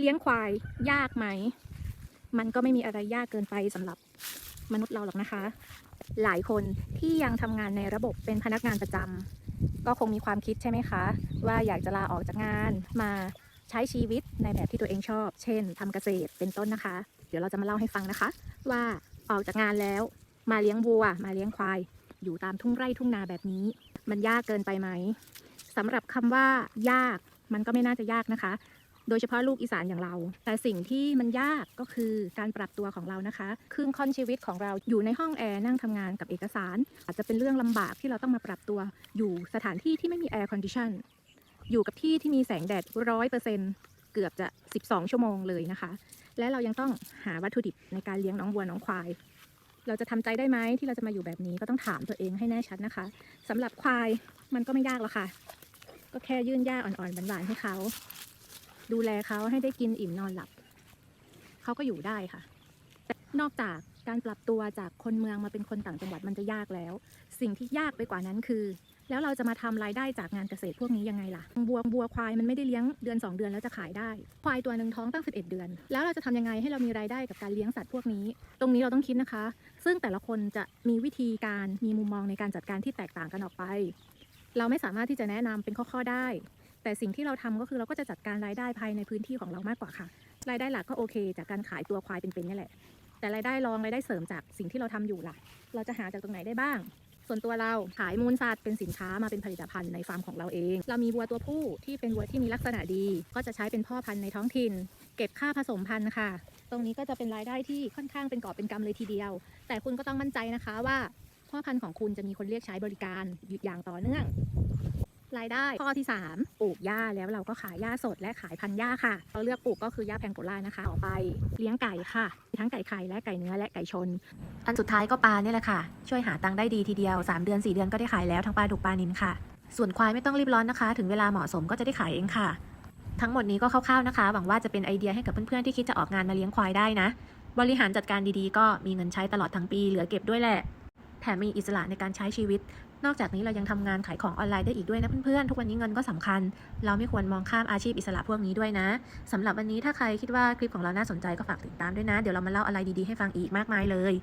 เลี้ยงควายยากไหม มันก็ไม่มีอะไรยากเกินไปสำหรับมนุษย์เราหรอกนะคะ หลายคนที่ยังทำงานในระบบเป็นพนักงานประจำก็คงมีความคิดใช่ไหมคะ ว่าอยากจะลาออกจากงานมาใช้ชีวิตในแบบที่ตัวเองชอบ เช่นทำเกษตรเป็นต้นนะคะ เดี๋ยวเราจะมาเล่าให้ฟังนะคะ ว่าออกจากงานแล้วมาเลี้ยงวัว มาเลี้ยงควาย อยู่ตามทุ่งไร่ทุ่งนาแบบนี้ มันยากเกินไปไหมสำหรับคำว่ายากมันก็ไม่น่าจะยากนะคะ โดยเฉพาะลูกอีสานอย่างเรา แต่สิ่งที่มันยากก็คือการปรับตัวของเรานะคะ ครึ่งค่อนชีวิตของเราอยู่ในห้องแอร์นั่งทำงานกับเอกสาร อาจจะเป็นเรื่องลำบากที่เราต้องมาปรับตัวอยู่สถานที่ที่ไม่มีแอร์คอนดิชันอยู่กับที่ที่มีแสงแดดร้อยเปอร์เซ็นเกือบจะ 12 ชั่วโมงเลยนะคะ และเรายังต้องหาวัตถุดิบในการเลี้ยงน้องวัวน้องควาย เราจะทำใจได้ไหมที่เราจะมาอยู่แบบนี้ก็ต้องถามตัวเองให้แน่ชัดนะคะสำหรับควายมันก็ไม่ยากหรอกค่ะ ก็แค่ยื่นหญ้าอ่อนๆหวานๆให้เขา ดูแลเขาให้ได้กินอิ่มนอนหลับ เขาก็อยู่ได้ค่ะแต่นอกจากการปรับตัวจากคนเมืองมาเป็นคนต่างจังหวัดมันจะยากแล้ว สิ่งที่ยากไปกว่านั้นคือ แล้วเราจะมาทำรายได้จากงานเกษตรพวกนี้ยังไงล่ะบัวบัวควายมันไม่ได้เลี้ยงเดือน 2 เดือนแล้วจะขายได้ ควายตัวหนึ่งท้องตั้ง 11 เดือน แล้วเราจะทำยังไงให้เรามีรายได้กับการเลี้ยงสัตว์พวกนี้ ตรงนี้เราต้องคิดนะคะ ซึ่งแต่ละคนจะมีวิธีการมีมุมมองในการจัดการที่แตกต่างกันออกไป เราไม่สามารถที่จะแนะนำเป็นข้อๆได้ แต่สิ่งที่เราทำก็คือเราก็จะจัดการรายได้ภายในพื้นที่ของเรามากกว่าค่ะ รายได้หลักก็โอเค จากการขายตัวควายเป็นๆนี่แหละ แต่รายได้รองรายได้เสริมจากสิ่งที่เราทำอยู่ล่ะ เราจะหาจากตรงไหนได้บ้าง ส่วนตัวเราขายมูลสัตว์เป็นสินค้ามาเป็นผลิตภัณฑ์ในฟาร์มของเราเอง เรามีวัวตัวผู้ที่เป็นวัวที่มีลักษณะดี ก็จะใช้เป็นพ่อพันธุ์ในท้องถิ่น เก็บค่าผสมพันธุ์ค่ะ ตรงนี้ก็จะเป็นรายได้ที่ค่อนข้างเป็นกอบเป็นกำเลยทีเดียว แต่คุณก็ต้องมั่นใจนะคะว่า พ่อพันธุ์ของคุณจะมีคนเรียกใช้บริการอย่างต่อเนื่อง รายได้ข้อที่ 3 ปลูกหญ้าแล้วเราก็ขายหญ้าสดและขายพันธุ์หญ้าค่ะ เราเลือกปลูกก็คือหญ้าแพงโกล่านะคะ ต่อไปเลี้ยงไก่ค่ะ ทั้งไก่ไข่และไก่เนื้อและไก่ชน อันสุดท้ายก็ปลาเนี่ยแหละค่ะ ช่วยหาตังค์ได้ดีทีเดียว 3 เดือน 4 เดือนก็ได้ขายแล้วทั้งปลาดุกปลานินค่ะ ส่วนควายไม่ต้องรีบร้อนนะคะ ถึงเวลาเหมาะสมก็จะได้ขายเองค่ะ ทั้งหมดนี้ก็คร่าวๆนะคะ หวังว่าจะเป็นไอเดียให้กับเพื่อนๆที่คิดจะออกงานมาเลี้ยงควายได้นะ บริหารจัดการดีๆ ก็มีเงินใช้ตลอดทั้งปี เหลือเก็บด้วยแหละ แถมมีอิสระในการใช้ชีวิต นอกจากนี้เรายังทำงานขายของออนไลน์ได้อีกด้วยนะเพื่อนๆ ทุกวันนี้เงินก็สำคัญ เราไม่ควรมองข้ามอาชีพอิสระพวกนี้ด้วยนะสำหรับวันนี้ถ้าใครคิดว่าคลิปของเราน่าสนใจก็ฝากติดตามด้วยนะ เดี๋ยวเรามาเล่าอะไรดีๆให้ฟังอีกมากมายเลย